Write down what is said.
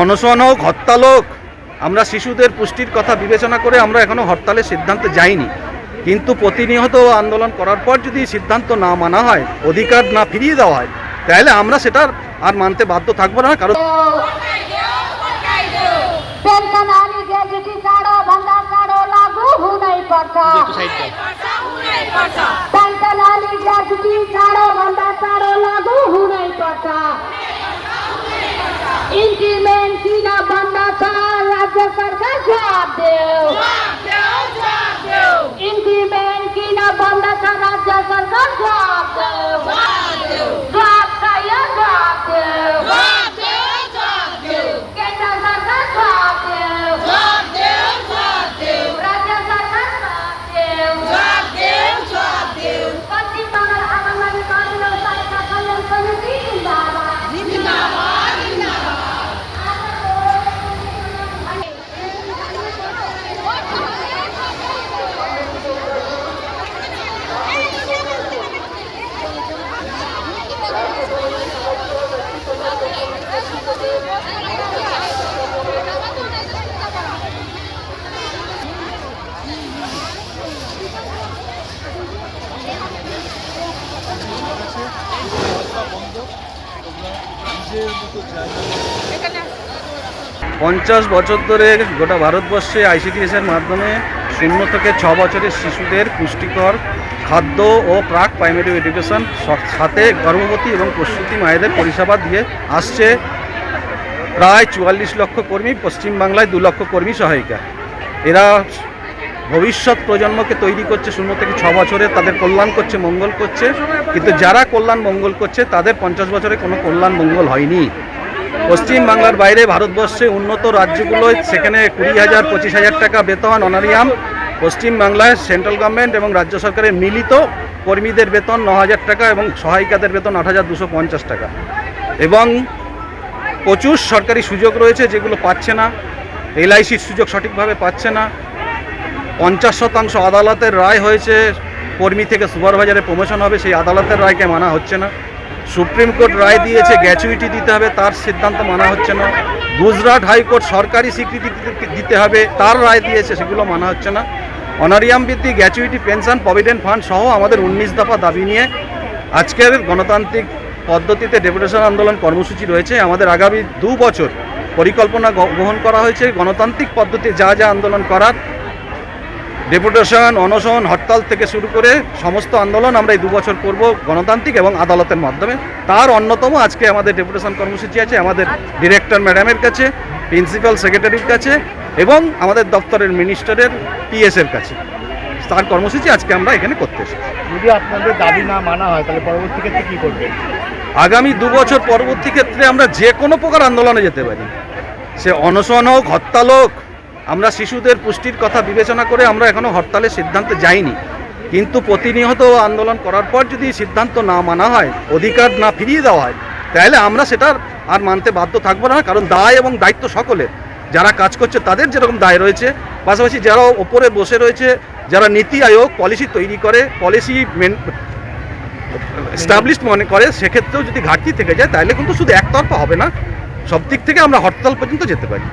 অনশন হোক, হরতাল হোক, আমরা শিশুদের পুষ্টির কথা বিবেচনা করে আমরা এখনও হরতালের সিদ্ধান্তে যাইনি। কিন্তু প্রতিনিয়ত আন্দোলন করার পর যদি সিদ্ধান্ত না মানা হয়, অধিকার না ফিরিয়ে দেওয়া হয়, তাহলে আমরা সেটার আর মানতে বাধ্য থাকব না, কারণ do. Yeah. পঞ্চাশ বছর ধরে গোটা ভারতবর্ষে আইসিডিএস এর মাধ্যমে শূন্য থেকে ছ বছরের শিশুদের পুষ্টিকর খাদ্য ও প্রাক প্রাইমারি এডুকেশন সাথে গর্ভবতী এবং প্রসূতি মায়েদের পরিষেবা দিয়ে আসছে প্রায় চুয়াল্লিশ লক্ষ কর্মী, পশ্চিমবাংলায় দু লক্ষ কর্মী সহায়িকা। এরা ভবিষ্যৎ প্রজন্মকে তৈরি করছে শূন্য থেকে ছ বছরে, তাদের কল্যাণ করছে, মঙ্গল করছে। কিন্তু যারা কল্যাণ মঙ্গল করছে, তাদের পঞ্চাশ বছরে কোনো কল্যাণ মঙ্গল হয়নি। পশ্চিম বাংলার বাইরে ভারতবর্ষে উন্নত রাজ্যগুলোয় সেখানে কুড়ি হাজার, পঁচিশ হাজার টাকা বেতন, অনারিয়াম। পশ্চিম বাংলায় সেন্ট্রাল গভর্নমেন্ট এবং রাজ্য সরকারের মিলিত কর্মীদের বেতন ন হাজার টাকা এবং সহায়িকাদের বেতন আট হাজার দুশো পঞ্চাশ টাকা। এবং প্রচুর সরকারি সুযোগ রয়েছে যেগুলো পাচ্ছে না। এলআইসির সুযোগ সঠিকভাবে পাচ্ছে না। পঞ্চাশ শতাংশ আদালতের রায় হয়েছে, কর্মী থেকে সুপারভাইজারে প্রমোশন হবে, সেই আদালতের রায়কে মানা হচ্ছে না। সুপ্রিম কোর্ট রায় দিয়েছে গ্র্যাচুইটি দিতে হবে, তার সিদ্ধান্ত মানা হচ্ছে না। গুজরাট হাইকোর্ট সরকারি স্বীকৃতি দিতে- হবে, তার রায় দিয়েছে, সেগুলো মানা হচ্ছে না। অনারিয়াম বৃদ্ধি গ্র্যাচুইটি পেনশন, প্রভিডেন্ট ফান্ড সহ আমাদের উনিশ দফা দাবি নিয়ে আজকের গণতান্ত্রিক পদ্ধতিতে ডেপুটেশন আন্দোলন কর্মসূচি রয়েছে। আমাদের আগামী দু বছর পরিকল্পনা গ্রহণ করা হয়েছে। গণতান্ত্রিক পদ্ধতি যা যা আন্দোলন করার ডেপুটেশন অনশন হরতাল থেকে শুরু করে সমস্ত আন্দোলন আমরা এই দু বছর করব গণতান্ত্রিক এবং আদালতের মাধ্যমে। তার অন্যতম আজকে আমাদের ডেপুটেশন কর্মসূচি আছে আমাদের ডিরেক্টর ম্যাডামের কাছে প্রিন্সিপাল সেক্রেটারির কাছে এবং আমাদের দপ্তরের মিনিস্টারের পিএসের কাছে। তার কর্মসূচি আজকে আমরা এখানে করতে এসেছি। যদি আপনাদের দাবি না মানা হয় তাহলে পরবর্তী ক্ষেত্রে কি করবেন? আগামী দু বছর পরবর্তী ক্ষেত্রে আমরা যে কোনো প্রকার আন্দোলনে যেতে পারি। সে অনশন হোক হরতাল হোক আমরা শিশুদের পুষ্টির কথা বিবেচনা করে আমরা এখনও হরতালের সিদ্ধান্তে যাইনি। কিন্তু প্রতিনিয়ত আন্দোলন করার পর যদি সিদ্ধান্ত না মানা হয়, অধিকার না ফিরিয়ে দেওয়া হয়, তাহলে আমরা সেটার আর মানতে বাধ্য থাকব না, কারণ দায় এবং দায়িত্ব সকলের। যারা কাজ করছে তাদের যেরকম দায় রয়েছে, পাশাপাশি যারা ওপরে বসে রয়েছে, যারা নীতি আয়োগ, পলিসি তৈরি করে, পলিসি মেন এস্টাবলিশড মনে করে, সেক্ষেত্রেও যদি ঘাটতি থেকে যায়, তাহলে কিন্তু শুধু একতরফা হবে না সব দিক থেকে আমরা হরতাল পর্যন্ত যেতে পারি।